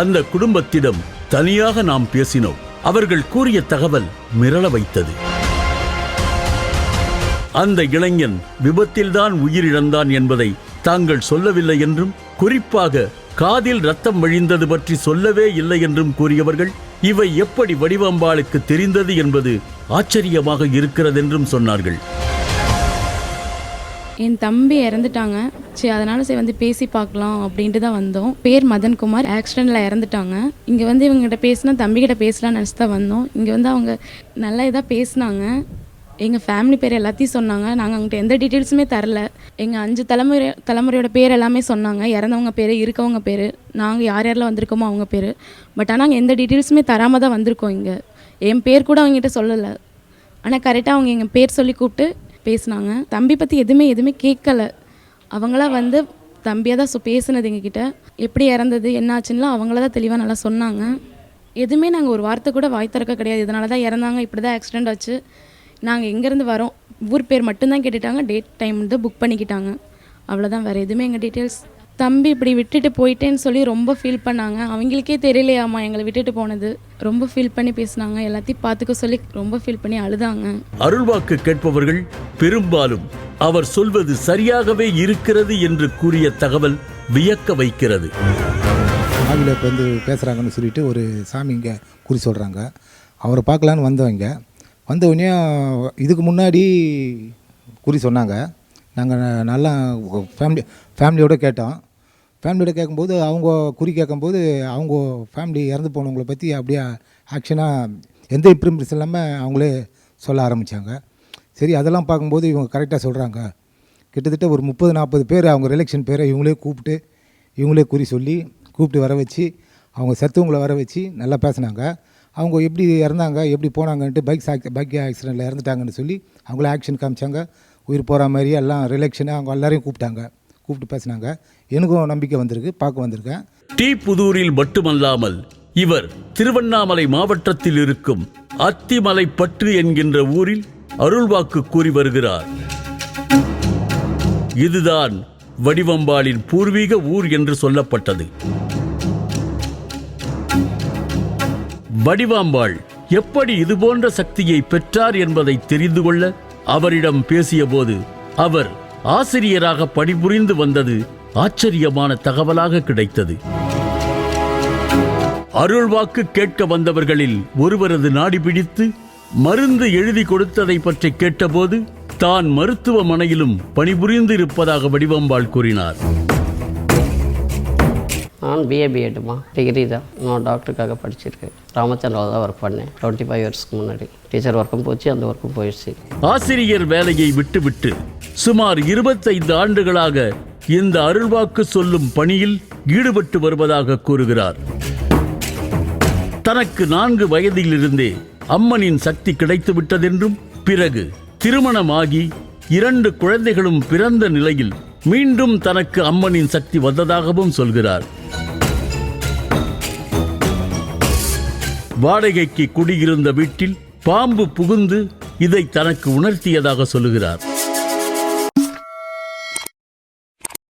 அந்த குடும்பத்திடம் தனியாக நாம் பேசினோம். அவர்கள் கூறிய தகவல் மிரள வைத்தது. அந்த இளைஞன் விபத்தில்தான் உயிரிழந்தான் என்பதை தாங்கள் சொல்லவில்லை என்றும் குறிப்பாக காதில் ரத்தம் வழிந்தது பற்றி சொல்லவே இல்லை என்றும் கூறியவர்கள் இவை எப்படி வடிவம்பாளுக்கு தெரிந்தது என்பது ஆச்சரியமாக இருக்கிறதென்றும் சொன்னார்கள். என் தம்பி இறந்துட்டாங்க. சரி அதனால சரி வந்து பேசி பார்க்கலாம் அப்படின்ட்டு தான் வந்தோம். பேர் மதன்குமார். ஆக்சிடெண்ட்டில் இறந்துட்டாங்க. இங்கே வந்து இவங்ககிட்ட பேசினா தம்பிக்கிட்ட பேசலாம்னு நினச்சி தான் வந்தோம். இங்கே வந்து அவங்க நல்லா இதாக பேசினாங்க. எங்கள் ஃபேமிலி பேர் எல்லாத்தையும் சொன்னாங்க. நாங்கள் அவங்ககிட்ட எந்த டீட்டெயில்ஸுமே தரல. எங்கள் அஞ்சு தலைமுறை தலைமுறையோட பேர் எல்லாமே சொன்னாங்க. இறந்தவங்க பேர் இருக்கவங்க பேர் நாங்கள் யார் யாரெல்லாம் வந்திருக்கோமோ அவங்க பேர். பட் ஆனால் நாங்கள் எந்த டீட்டெயில்ஸுமே தராமல் தான் வந்திருக்கோம் இங்கே. என் பேர் கூட அவங்ககிட்ட சொல்லலை. ஆனால் கரெக்டாக அவங்க எங்கள் பேர் சொல்லி கூப்பிட்டு பேசினாங்க. தம்பி பற்றி எதுவுமே எதுவுமே கேட்கல. அவங்களா வந்து தம்பியாக தான் சொ பேசுனது எங்ககிட்ட. எப்படி இறந்தது என்னாச்சுன்னுலாம் அவங்கள தான் தெளிவாக நல்லா சொன்னாங்க. எதுவுமே நாங்கள் ஒரு வார்த்தை கூட வாய் திறக்க கிடையாது. இதனால தான் இறந்தாங்க இப்படி தான் ஆக்சிடெண்ட் ஆச்சு. நாங்கள் எங்கேருந்து வரோம்? ஊர் பேர் மட்டும்தான் கேட்டுட்டாங்க. டேட் டைம் வந்து புக் பண்ணிக்கிட்டாங்க. அவ்வளோதான் வேறு எதுவுமே எங்கள் டீட்டெயில்ஸ் தம்பி இப்படி விட்டுட்டு போயிட்டேன்னு சொல்லி ரொம்ப ஃபீல் பண்ணாங்க. அவங்களுக்கே தெரியலையாம்மா எங்களை விட்டுட்டு போனது. ரொம்ப ஃபீல் பண்ணி பேசினாங்க. எல்லாத்தையும் பார்த்துக்க சொல்லி ரொம்ப ஃபீல் பண்ணி அழுதாங்க. அருள்வாக்கு கேட்பவர்கள் பெரும்பாலும் அவர் சொல்வது சரியாகவே இருக்கிறது என்று கூறிய தகவல் வியக்க வைக்கிறது. ஆவியில் இப்போ வந்து பேசுகிறாங்கன்னு சொல்லிட்டு ஒரு சாமி இங்கே குறி சொல்கிறாங்க அவரை பார்க்கலான்னு வந்தவங்க வந்த உடனே இதுக்கு முன்னாடி குறி சொன்னாங்க. நாங்கள் நல்லா ஃபேமிலி ஃபேமிலியோடு கேட்டோம். ஃபேமிலியோட கேட்கும்போது அவங்க குறி கேட்கும்போது அவங்க ஃபேமிலி இறந்து போனவங்களை பற்றி அப்படியே ஆக்ஷனாக எந்த இம்ப்ரூவ்மெண்ட்ஸ் இல்லாமல் அவங்களே சொல்ல ஆரம்பித்தாங்க சரி அதெல்லாம் பார்க்கும்போது இவங்க கரெக்டாக சொல்கிறாங்க கிட்டத்தட்ட ஒரு முப்பது நாற்பது பேர் அவங்க ரிலெக்ஷன் பேரை இவங்களே கூப்பிட்டு இவங்களே குறி சொல்லி கூப்பிட்டு வர வச்சு அவங்க செத்தவங்களை வர வச்சு நல்லா பேசினாங்க. அவங்க எப்படி இறந்தாங்க எப்படி போனாங்கன்ட்டு பைக் ஆக்சி பைக் ஆக்சிடெண்ட்டில் இறந்துட்டாங்கன்னு சொல்லி அவங்கள ஆக்ஷன் காமிச்சாங்க. உயிர் போகிற மாதிரி எல்லாம் ரிலெக்ஷனாக அவங்க எல்லாரையும் கூப்பிட்டாங்க. கூப்பிட்டு பேசினாங்க. எனக்கும் நம்பிக்கை வந்திருக்கு பார்க்க வந்திருக்கேன். டி புதூரில் மட்டுமல்லாமல் இவர் திருவண்ணாமலை மாவட்டத்தில் இருக்கும் அத்திமலை பற்று என்கின்ற ஊரில் அருள்வாக்கு கூறி வருகிறார். இதுதான் வடிவம்பாளின் பூர்வீக ஊர் என்று சொல்லப்பட்டது. வடிவாம்பாள் எப்படி இதுபோன்ற சக்தியை பெற்றார் என்பதை தெரிந்து கொள்ள அவரிடம் பேசியபோது அவர் ஆசிரியராக பணிபுரிந்து வந்தது ஆச்சரியமான தகவலாக கிடைத்தது. அருள்வாக்கு கேட்க வந்தவர்களில் ஒருவரது நாடி பிடித்து மருந்து எழுதி கொடுத்ததை பற்றி கேட்டபோது தான் மருத்துவமனையிலும் பணிபுரிந்து இருப்பதாக வடிவம்பாள் கூறினார். நான் பிஏ பிஎட்டுமா டிகிரி தான். நான் டாக்டருக்காக படிச்சிருக்கேன். ராமச்சந்திராவில் தான் ஒர்க் பண்ணேன். டுவெண்ட்டி ஃபைவ் இயர்ஸ்க்கு முன்னாடி. டீச்சர் ஒர்க்கும் போச்சு அந்த ஒர்க்கும் போயிடுச்சு. ஆசிரியர் வேலையை விட்டுவிட்டு சுமார் இருபத்தைந்து ஆண்டுகளாக இந்த அருள்வாக்கு சொல்லும் பணியில் ஈடுபட்டு வருவதாக கூறுகிறார். தனக்கு நான்கு வயதிலிருந்தே அம்மனின் சக்தி கிடைத்து விட்டதென்றும் பிறகு திருமணமாகி இரண்டு குழந்தைகளும் பிறந்த நிலையில் மீண்டும் தனக்கு அம்மனின் சக்தி வந்ததாகவும் சொல்கிறார். வாடகைக்கு குடியிருந்த வீட்டில் பாம்பு புகுந்து இதை தனக்கு உணர்த்தியதாக சொல்லுகிறார்.